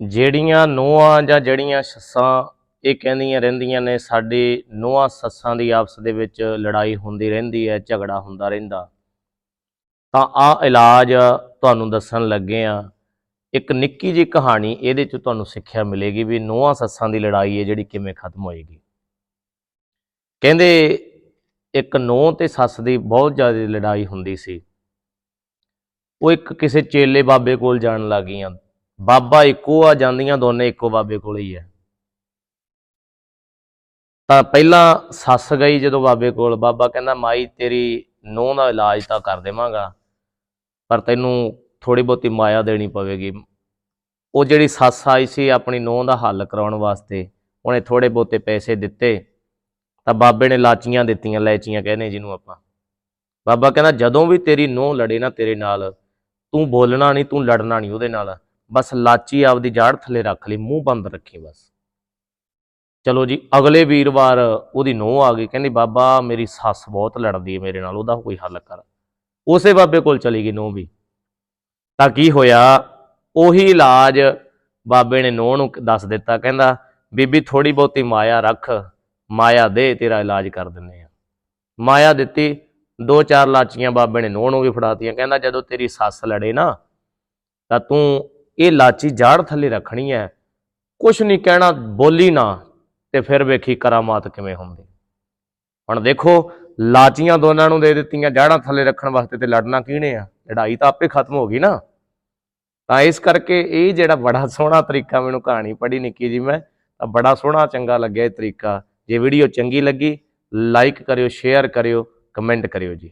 ਜਿਹੜੀਆਂ ਨੂੰਹਾਂ ਜਾਂ ਜਿਹੜੀਆਂ ਸੱਸਾਂ, ਇਹ ਕਹਿੰਦੀਆਂ ਰਹਿੰਦੀਆਂ ਨੇ, ਸਾਡੀ ਨੂੰਹਾਂ ਸੱਸਾਂ ਦੀ ਆਪਸ ਦੇ ਵਿੱਚ ਲੜਾਈ ਹੁੰਦੀ ਰਹਿੰਦੀ ਹੈ, ਝਗੜਾ ਹੁੰਦਾ ਰਹਿੰਦਾ। ਤਾਂ ਆ ਇਲਾਜ ਤੁਹਾਨੂੰ ਦੱਸਣ ਲੱਗੇ ਆ ਇੱਕ ਨਿੱਕੀ ਜਿਹੀ ਕਹਾਣੀ, ਇਹਦੇ ਚ ਤੁਹਾਨੂੰ ਸਿੱਖਿਆ ਮਿਲੇਗੀ ਵੀ ਨੂੰਹਾਂ ਸੱਸਾਂ ਦੀ ਲੜਾਈ ਹੈ, ਜਿਹੜੀ ਕਿਵੇਂ ਖਤਮ ਹੋਏਗੀ। ਕਹਿੰਦੇ, ਇੱਕ ਨੂੰਹ ਤੇ ਸੱਸ ਦੀ ਬਹੁਤ ਜ਼ਿਆਦਾ ਲੜਾਈ ਹੁੰਦੀ ਸੀ। ਉਹ ਇੱਕ ਕਿਸੇ ਚੇਲੇ ਬਾਬੇ ਕੋਲ ਜਾਣ ਲੱਗੀਆਂ ਬਾਬਾ ਇੱਕੋ ਆ, ਜਾਂਦੀਆਂ ਦੋਨੇ ਇੱਕੋ ਬਾਬੇ ਕੋਲ ਹੀ ਹੈ ਤਾਂ ਪਹਿਲਾਂ ਸੱਸ ਗਈ ਜਦੋਂ ਬਾਬੇ ਕੋਲ, ਬਾਬਾ ਕਹਿੰਦਾ, ਮਾਈ, ਤੇਰੀ ਨੂੰਹ ਦਾ ਇਲਾਜ ਤਾਂ ਕਰ ਦੇਵਾਂਗਾ, ਪਰ ਤੈਨੂੰ ਥੋੜੀ ਬਹੁਤੀ ਮਾਇਆ ਦੇਣੀ ਪਵੇਗੀ। ਉਹ ਜਿਹੜੀ ਸੱਸ ਆਈ ਸੀ, ਆਪਣੀ ਨੂੰਹ ਦਾ ਹੱਲ ਕਰਾਉਣ ਵਾਸਤੇ, ਉਹਨੇ ਥੋੜੇ ਬਹੁਤੇ ਪੈਸੇ ਦਿੱਤੇ, ਤਾਂ ਬਾਬੇ ਨੇ ਲਾਚੀਆਂ ਦਿੱਤੀਆਂ, ਲੈਚੀਆਂ ਕਹਿੰਦੇ ਜਿਹਨੂੰ ਆਪਾਂ। ਬਾਬਾ ਕਹਿੰਦਾ, ਜਦੋਂ ਵੀ ਤੇਰੀ ਨੂੰਹ ਲੜੇ ਨਾ ਤੇਰੇ ਨਾਲ, ਤੂੰ ਬੋਲਣਾ ਨਹੀਂ, ਤੂੰ ਲੜਨਾ ਨਹੀਂ ਉਹਦੇ ਨਾਲ। ਬਸ ਲਾਚੀ ਆਪਦੀ ਜਾੜ ਥੱਲੇ ਰੱਖ ਲਈ, ਮੂੰਹ ਬੰਦ ਰੱਖੀ ਬਸ। ਚਲੋ ਜੀ, ਅਗਲੇ ਵੀਰਵਾਰ ਉਹਦੀ ਨੂੰਹ ਆ ਗਈ, ਕਹਿੰਦੀ, ਬਾਬਾ, ਮੇਰੀ ਸੱਸ ਬਹੁਤ ਲੜਦੀ ਹੈ ਮੇਰੇ ਨਾਲ, ਉਹਦਾ ਕੋਈ ਹੱਲ ਕਰ। ਉਸੇ ਬਾਬੇ ਕੋਲ ਚਲੀ ਗਈ ਨੂੰਹ ਵੀ। ਤਾਂ ਕੀ ਹੋਇਆ? ਉਹੀ ਇਲਾਜ ਬਾਬੇ ਨੇ ਨੂੰਹ ਨੂੰ ਦੱਸ ਦਿੱਤਾ, ਕਹਿੰਦਾ, ਬੀਬੀ ਥੋੜੀ ਬਹੁਤੀ ਮਾਇਆ ਰੱਖ, ਮਾਇਆ ਦੇ, ਤੇਰਾ ਇਲਾਜ ਕਰ ਦਿੰਨੇ ਆ ਮਾਇਆ ਦਿੱਤੀ, ਦੋ ਚਾਰ ਲਾਚੀਆਂ ਬਾਬੇ ਨੇ ਨੂੰਹ ਨੂੰ ਵੀ ਫੜਾਤੀਆਂ, ਕਹਿੰਦਾ, ਜਦੋਂ ਤੇਰੀ ਸੱਸ ਲੜੇ ਨਾ, ਤਾਂ ਤੂੰ ਇਹ ਲਾਚੀ ਜਾੜ ਥੱਲੇ ਰੱਖਣੀ ਹੈ। ਕੁਛ ਨਹੀਂ ਕਹਿਣਾ, ਬੋਲੀ ਨਾ, ਤੇ ਫਿਰ ਵੇਖੀ ਕਰਾਮਾਤ ਕਿਵੇਂ ਹੁੰਦੀ। ਹੁਣ ਦੇਖੋ, ਲਾਚੀਆਂ ਦੋਨਾਂ ਨੂੰ ਦੇ ਦਿੱਤੀਆਂ, ਜਾੜਾਂ ਥੱਲੇ ਰੱਖਣ ਵਾਸਤੇ ਤੇ ਲੜਨਾ ਕਿਹਨੇ ਆ? ਲੜਾਈ ਤਾਂ ਆਪੇ ਖਤਮ ਹੋ ਗਈ ਨਾ। ਤਾਂ ਇਸ ਕਰਕੇ ਇਹ ਜਿਹੜਾ ਬੜਾ ਸੋਹਣਾ ਤਰੀਕਾ, ਮੈਨੂੰ ਕਹਾਣੀ ਪੜ੍ਹੀ ਨਿੱਕੀ ਜੀ ਮੈਂ, ਤਾਂ ਬੜਾ ਸੋਹਣਾ, ਚੰਗਾ ਲੱਗਿਆ ਇਹ ਤਰੀਕਾ। ਜੇ ਵੀਡੀਓ ਚੰਗੀ ਲੱਗੀ ਲਾਈਕ ਕਰਿਓ ਸ਼ੇਅਰ ਕਰਿਓ ਕਮੈਂਟ ਕਰਿਓ ਜੀ।